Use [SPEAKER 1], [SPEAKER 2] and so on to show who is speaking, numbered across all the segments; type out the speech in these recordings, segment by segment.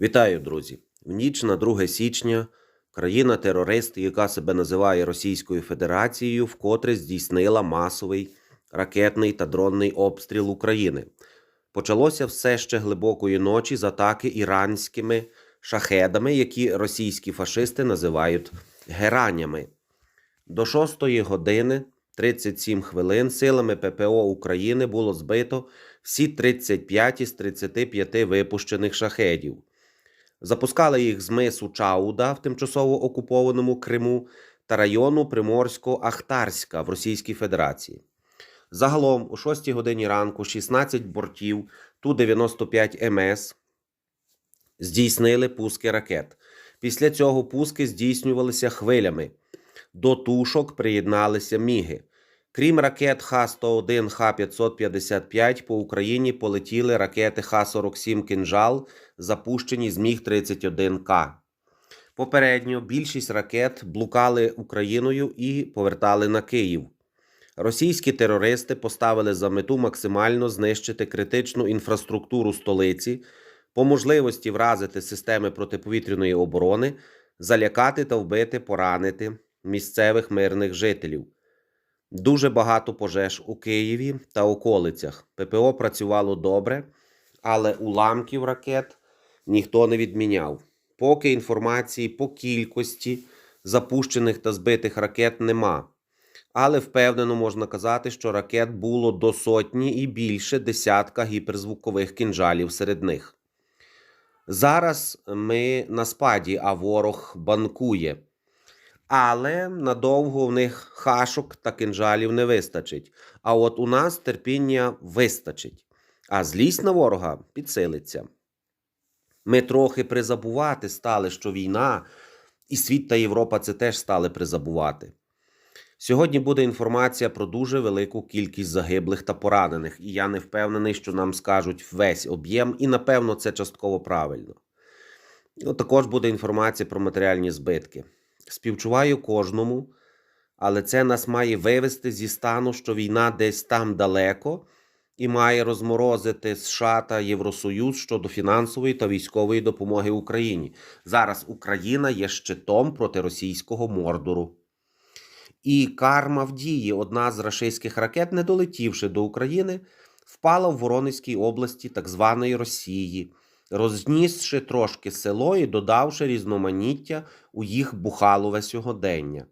[SPEAKER 1] Вітаю, друзі! В ніч на 2 січня країна-терорист, яка себе називає Російською Федерацією, вкотре здійснила масовий ракетний та дронний обстріл України. Почалося все ще глибокої ночі з атаки іранськими шахедами, які російські фашисти називають геранями. До 6 години 37 хвилин силами ППО України було збито всі 35 із 35 випущених шахедів. Запускали їх з мису Чауда в тимчасово окупованому Криму та району Приморсько-Ахтарська в Російській Федерації. Загалом, о 6 годині ранку 16 бортів Ту-95 МС здійснили пуски ракет. Після цього пуски здійснювалися хвилями. До тушок приєдналися міги. Крім ракет Х-101, Х-555, по Україні полетіли ракети Х-47 «Кинжал», запущені з Міг-31К. Попередньо більшість ракет блукали Україною і повертали на Київ. Російські терористи поставили за мету максимально знищити критичну інфраструктуру столиці, по можливості вразити системи протиповітряної оборони, залякати та вбити, поранити місцевих мирних жителів. Дуже багато пожеж у Києві та околицях. ППО працювало добре, але уламків ракет ніхто не відміняв. Поки інформації по кількості запущених та збитих ракет нема. Але впевнено можна казати, що ракет було до сотні і більше десятка гіперзвукових кінжалів серед них. Зараз ми на спаді, а ворог банкує. Але надовго в них хашок та кинжалів не вистачить. А от у нас терпіння вистачить, а злість на ворога підсилиться. Ми трохи призабувати стали, що війна, і світ та Європа це теж стали призабувати. Сьогодні буде інформація про дуже велику кількість загиблих та поранених, і я не впевнений, що нам скажуть весь об'єм, і напевно це частково правильно. Також буде інформація про матеріальні збитки. Співчуваю кожному, але це нас має вивести зі стану, що війна десь там далеко, і має розморозити США та Євросоюз щодо фінансової та військової допомоги Україні. Зараз Україна є щитом проти російського мордору. І карма в дії одна з рашистських ракет, не долетівши до України, впала в Воронезькій області так званої Росії, рознісши трошки село і додавши різноманіття у їх бухалове сьогодення.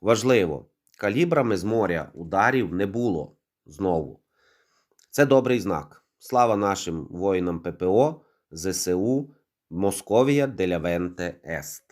[SPEAKER 1] Важливо, калібрами з моря ударів не було знову. Це добрий знак. Слава нашим воїнам ППО, ЗСУ, Московія делявенте Ест.